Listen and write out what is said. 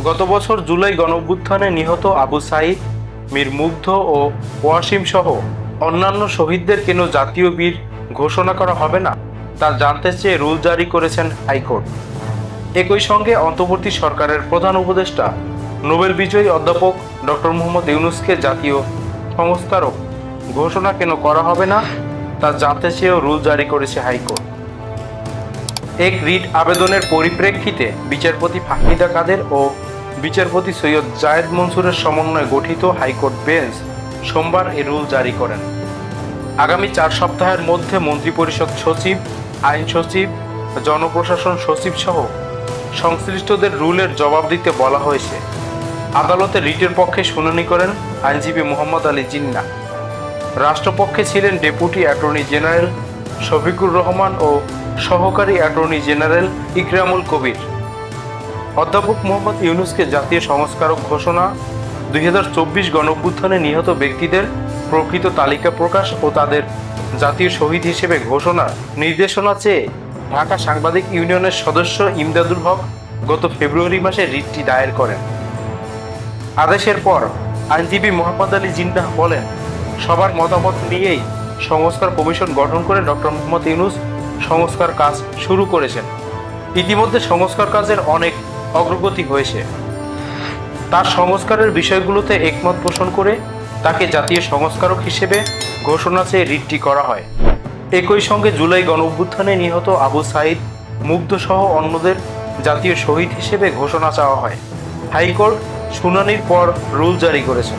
গত বছর জুলাই গণঅভ্যুত্থানে নিহত আবু সাইদ মীর মুগ্ধ ও ওয়াসিম সহ অন্যান্য শহীদদের কেন জাতীয় বীর ঘোষণা করা হবে না তা জানতে চেয়ে রুল জারি করেছেন হাইকোর্ট। একই সঙ্গে অন্তর্বর্তী সরকারের প্রধান উপদেষ্টা, নোবেল বিজয়ী অধ্যাপক ডক্টর মোহাম্মদ ইউনুসকে জাতীয় সংস্কারক ঘোষণা কেন করা হবে না তা জানতে চেয়েও রুল জারি করেছে হাইকোর্ট। এক রিট আবেদনের পরিপ্রেক্ষিতে বিচারপতি ফাহমিদা কাদের ও বিচারপতি সৈয়দ জায়েদ মনসুরের সমন্বয়ে গঠিত হাইকোর্ট বেঞ্চ সোমবার এ রুল জারি করেন। আগামী চার সপ্তাহের মধ্যে মন্ত্রিপরিষদ সচিব, আইন সচিব, জনপ্রশাসন সচিব সহ সংশ্লিষ্টদের রুলের জবাব দিতে বলা হয়েছে। আদালতে রিটের পক্ষে শুনানি করেন আইনজীবী মোহাম্মদ আলী জিন্না। রাষ্ট্রপক্ষে ছিলেন deputy attorney general Shafiqur Rahman ও সহকারী অ্যাটর্নি জেনারেল ইকরামুল কবির। অধ্যাপক মোহাম্মদ ইউনুসকে জাতীয় সংস্কারক ঘোষণা, দুই হাজার চব্বিশ গণঅভ্যুত্থানে নিহত ব্যক্তিদের প্রকৃত তালিকা প্রকাশ ও তাদের জাতীয় শহীদ হিসেবে ঘোষণার নির্দেশনা চেয়ে ঢাকা সাংবাদিক ইউনিয়নের সদস্য ইমদাদুল হক গত ফেব্রুয়ারি মাসে রিটটি দায়ের করেন। আদেশের পর আইনজীবী মোহাম্মদ আলী জিন্নাহ বলেন, সবার মতামত নিয়েই সংস্কার কমিশন গঠন করে ডক্টর মোহাম্মদ ইউনুস সংস্কার কাজ শুরু করেছেন। ইতিমধ্যে সংস্কার কাজের অনেক অগ্রগতি হয়েছে। তার সংস্কারের বিষয়গুলোতে একমত পোষণ করে তাকে জাতীয় সংস্কারক হিসেবে ঘোষণা চেয়ে রিটটি করা হয়। একই সঙ্গে জুলাই গণঅভ্যুত্থানে নিহত আবু সাইদ, মুগ্ধ সহ অন্যদের জাতীয় শহীদ হিসেবে ঘোষণা চাওয়া হয়। হাইকোর্ট শুনানির পর রুল জারি করেছেন